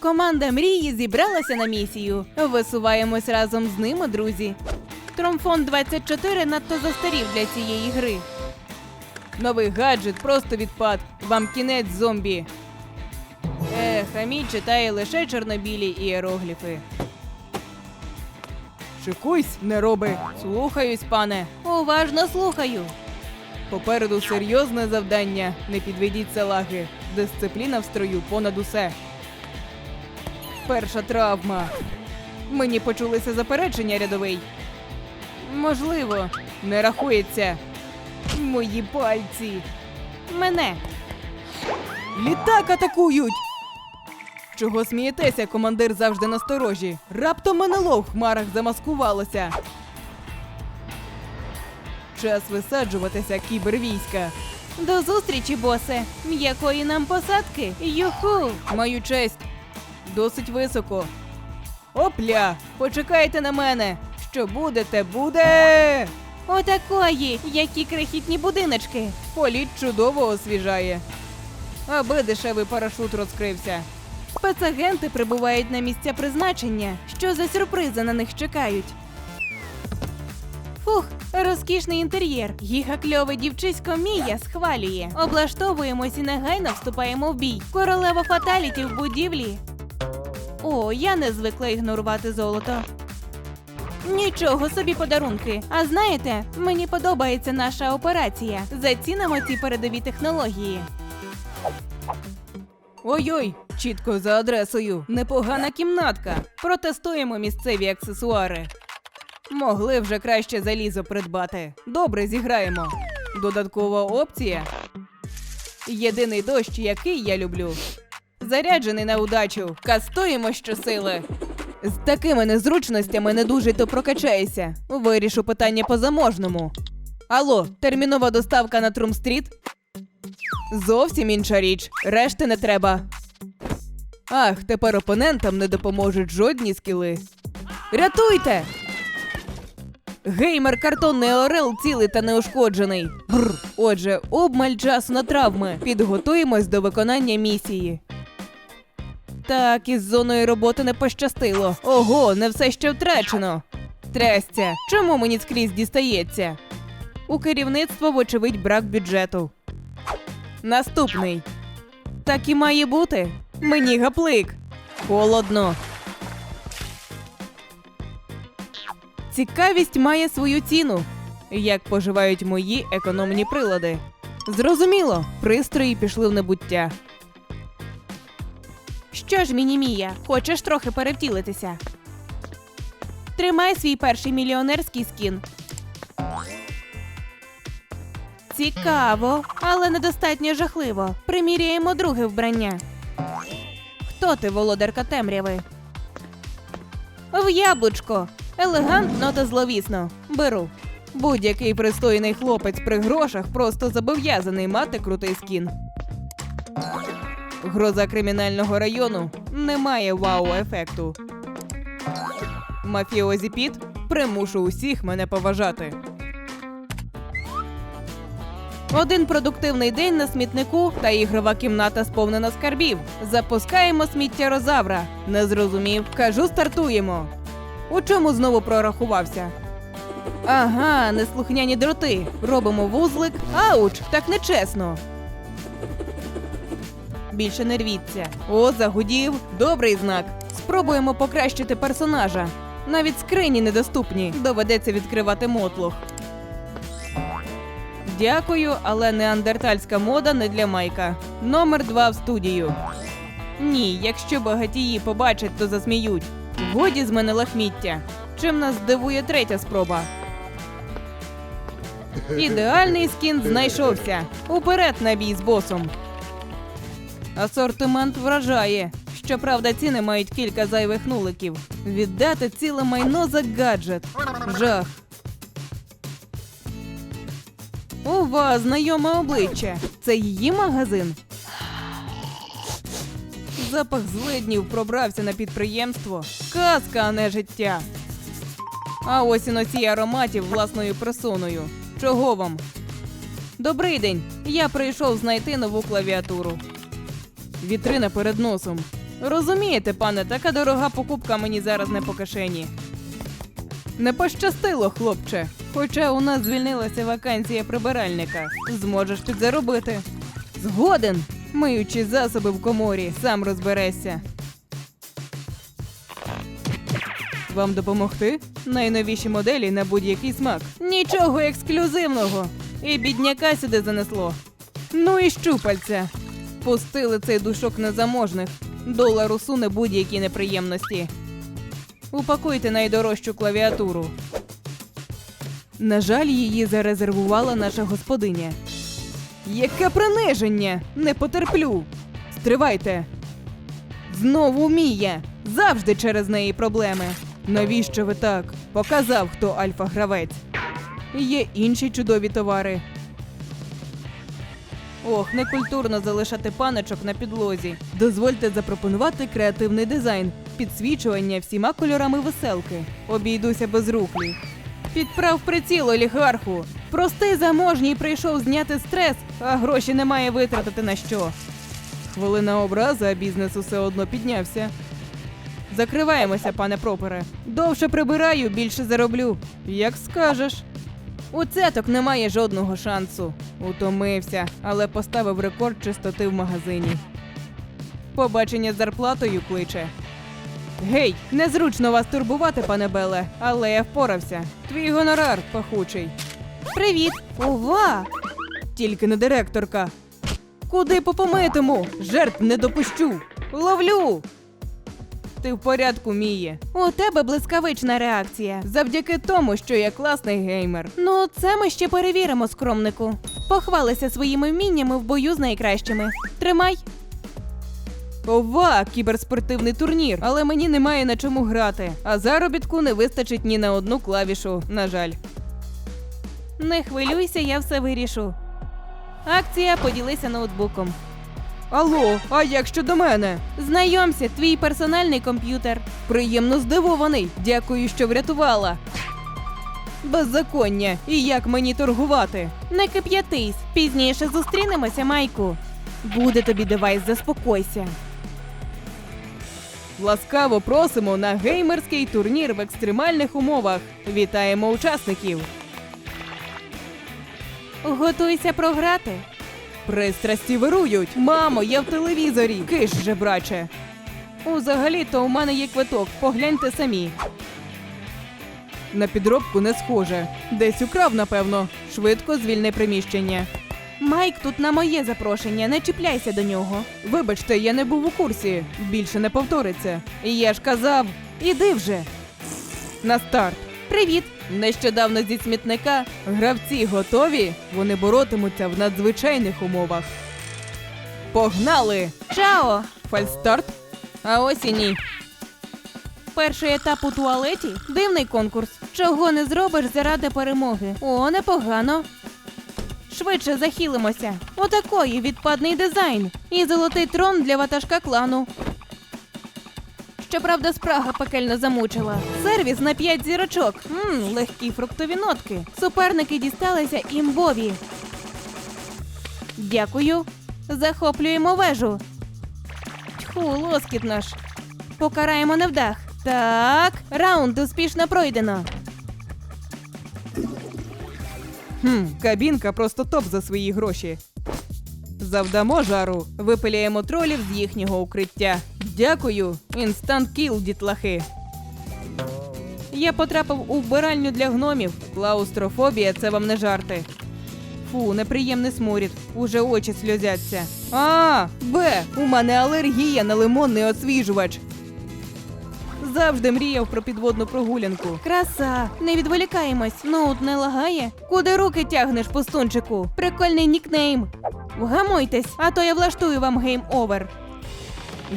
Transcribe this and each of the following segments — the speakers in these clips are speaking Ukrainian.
Команда мрії зібралася на місію. Висуваємось разом з ними, друзі. Тромфон 24 надто застарів для цієї гри. Новий гаджет просто відпад. Вам кінець зомбі. Ех, а мій читає лише чорнобілі іерогліфи. Шикуйсь, не роби. Слухаюсь, пане. Уважно слухаю. Попереду серйозне завдання. Не підведіть салаги. Дисципліна в строю понад усе. Перша травма. Мені почулися заперечення рядовий. Можливо, не рахується. Мої пальці. Мене. Літак атакують. Чого смієтеся, командир завжди насторожі? Раптом МНЛО в хмарах замаскувалося. Час висаджуватися кібервійська. До зустрічі, босе. М'якої нам посадки. Юху! Мою честь. Досить високо. Опля! Почекайте на мене! Що буде, те буде! Отакої! Які крихітні будиночки! Політ чудово освіжає. Аби дешевий парашут розкрився. Спецагенти прибувають на місця призначення. Що за сюрпризи на них чекають? Фух, розкішний інтер'єр. Гігакльове дівчисько Мія схвалює. Облаштовуємось і негайно вступаємо в бій. Королева фаталіті в будівлі. О, я не звикла ігнорувати золото. Нічого собі подарунки. А знаєте, мені подобається наша операція. Зацінимо ці передові технології. Ой-ой, чітко за адресою. Непогана кімнатка. Протестуємо місцеві аксесуари. Могли вже краще залізо придбати. Добре, зіграємо. Додаткова опція. Єдиний дощ, який я люблю. Заряджений на удачу. Кастуємо щосили. З такими незручностями не дуже то прокачаєшся. Вирішу питання по заможному. Алло, термінова доставка на Трум-стріт? Зовсім інша річ. Решти не треба. Ах, тепер опонентам не допоможуть жодні скіли. Рятуйте! Геймер картонний орел цілий та неушкоджений. Бррр. Отже, обмаль часу на травми. Підготуємось до виконання місії. Так, із зоною роботи не пощастило. Ого, не все ще втрачено. Трясця, чому мені скрізь дістається? У керівництва, вочевидь, брак бюджету. Наступний. Так і має бути. Мені гаплик. Холодно. Цікавість має свою ціну. Як поживають мої економні прилади? Зрозуміло, пристрої пішли в небуття. Що ж, Мінімія, хочеш трохи перевтілитися? Тримай свій перший мільйонерський скін. Цікаво, але недостатньо жахливо. Приміряємо друге вбрання. Хто ти, володарка темряви? В яблучко. Елегантно та зловісно. Беру. Будь-який пристойний хлопець при грошах просто зобов'язаний мати крутий скін. Гроза кримінального району не має вау-ефекту. Мафіозі Піт примушу усіх мене поважати. Один продуктивний день на смітнику та ігрова кімната сповнена скарбів. Запускаємо сміттярозавра. Не зрозумів. Кажу, стартуємо. У чому знову прорахувався? Ага, неслухняні дроти. Робимо вузлик. Ауч, так нечесно. Більше не рвіться. О, загудів. Добрий знак. Спробуємо покращити персонажа. Навіть скрині недоступні. Доведеться відкривати мотлох. Дякую, але неандертальська мода не для Майка. Номер два в студію. Ні, якщо багатії побачать, то засміють. Годі з мене лахміття. Чим нас здивує третя спроба. Ідеальний скін знайшовся. Уперед на бій з босом. Асортимент вражає. Щоправда, ціни мають кілька зайвих нуликів. Віддати ціле майно за гаджет. Жах. Ова, знайоме обличчя. Це її магазин. Запах злиднів пробрався на підприємство. Казка, а не життя. А ось і носій ароматів власною персоною. Чого вам? Добрий день. Я прийшов знайти нову клавіатуру. Вітрина перед носом. Розумієте, пане, така дорога покупка мені зараз не по кишені. Не пощастило, хлопче. Хоча у нас звільнилася вакансія прибиральника. Зможеш підзаробити. Згоден. Миючи засоби в коморі, сам розберешся. Вам допомогти? Найновіші моделі на будь-який смак. Нічого ексклюзивного. І бідняка сюди занесло. Ну і щупальця. Пустили цей душок незаможних. Долар усуне будь-які неприємності. Упакуйте найдорожчу клавіатуру. На жаль, її зарезервувала наша господиня. Яке приниження! Не потерплю. Стривайте. Знову Мія. Завжди через неї проблеми. Навіщо ви так? Показав, хто альфа-гравець. Є інші чудові товари. Ох, некультурно залишати паночок на підлозі. Дозвольте запропонувати креативний дизайн, підсвічування всіма кольорами веселки. Обійдуся без рухлів. Підправ приціл олігарху. Простий заможній прийшов зняти стрес, а гроші немає витратити на що. Хвилина образи, а бізнес усе одно піднявся. Закриваємося, пане пропере. Довше прибираю, більше зароблю. Як скажеш. У цеток немає жодного шансу. Утомився, але поставив рекорд чистоти в магазині. Побачення з зарплатою кличе. Гей, незручно вас турбувати, пане Беле, але я впорався. Твій гонорар пахучий. Привіт! Ова! Тільки не директорка. Куди по помитому? Жертв не допущу. Ловлю. Ти в порядку, Міє. У тебе блискавична реакція. Завдяки тому, що я класний геймер. Ну, це ми ще перевіримо, скромнику. Похвалися своїми вміннями в бою з найкращими. Тримай. Ова, кіберспортивний турнір, але мені немає на чому грати, а заробітку не вистачить ні на одну клавішу, на жаль. Не хвилюйся, я все вирішу. Акція поділися ноутбуком. Алло, а як щодо мене? Знайомся, твій персональний комп'ютер. Приємно здивований. Дякую, що врятувала. Беззаконня. І як мені торгувати? Не кип'ятись. Пізніше зустрінемося, Майку. Буде тобі девайс, заспокойся. Ласкаво просимо на геймерський турнір в екстремальних умовах. Вітаємо учасників. Готуйся програти. Пристрасті вирують. Мамо, я в телевізорі. Киш же, браче. Узагалі-то у мене є квиток. Погляньте самі. На підробку не схоже. Десь украв, напевно. Швидко звільни приміщення. Майк тут на моє запрошення, не чіпляйся до нього. Вибачте, я не був у курсі. Більше не повториться. І я ж казав, іди вже. На старт. Привіт! Нещодавно зі смітника гравці готові. Вони боротимуться в надзвичайних умовах. Погнали! Чао! Фальстарт? А ось і ні. Перший етап у туалеті дивний конкурс. Чого не зробиш заради перемоги? О, непогано. Швидше захилимося. Отакої відпадний дизайн. І золотий трон для ватажка клану. Щоправда, спрага пекельно замучила. Сервіс на 5 зірочок. Мм, легкі фруктові нотки. Суперники дісталися імбові. Дякую. Захоплюємо вежу. Тьху, лоскіт наш. Покараємо невдах. Так, раунд успішно пройдено. Хм, кабінка просто топ за свої гроші. Завдамо жару, випиляємо тролів з їхнього укриття. Дякую, інстант кіл, дітлахи. Я потрапив у вбиральню для гномів. Клаустрофобія це вам не жарти. Фу, неприємний сморід. Уже очі сльозяться. А, Б, у мене алергія на лимонний освіжувач. Завжди мріяв про підводну прогулянку. Краса, не відволікаємось. Ноут не лагає. Куди руки тягнеш, пустунчику? Прикольний нікнейм. Вгамуйтесь, а то я влаштую вам гейм-овер.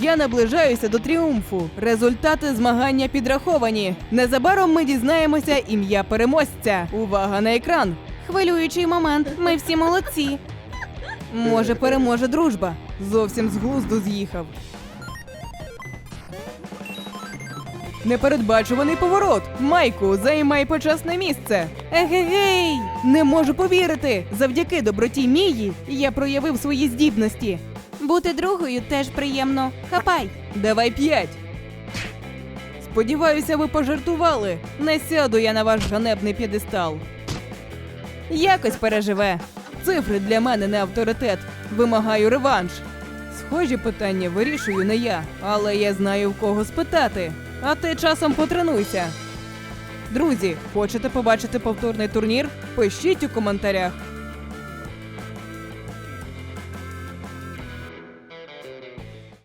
Я наближаюся до тріумфу. Результати змагання підраховані. Незабаром ми дізнаємося ім'я переможця. Увага на екран. Хвилюючий момент. Ми всі молодці. Може, переможе дружба. Зовсім з глузду з'їхав. Непередбачуваний поворот. Майку, займай почесне місце. Егегей! Не можу повірити. Завдяки доброті Мії я проявив свої здібності. Бути другою теж приємно. Хапай. Давай п'ять. Сподіваюся, ви пожартували. Не сяду я на ваш ганебний п'єдестал. Якось переживе. Цифри для мене не авторитет. Вимагаю реванш. Схожі питання вирішую не я, але я знаю в кого спитати. А ти часом потренуйся. Друзі, хочете побачити повторний турнір? Пишіть у коментарях.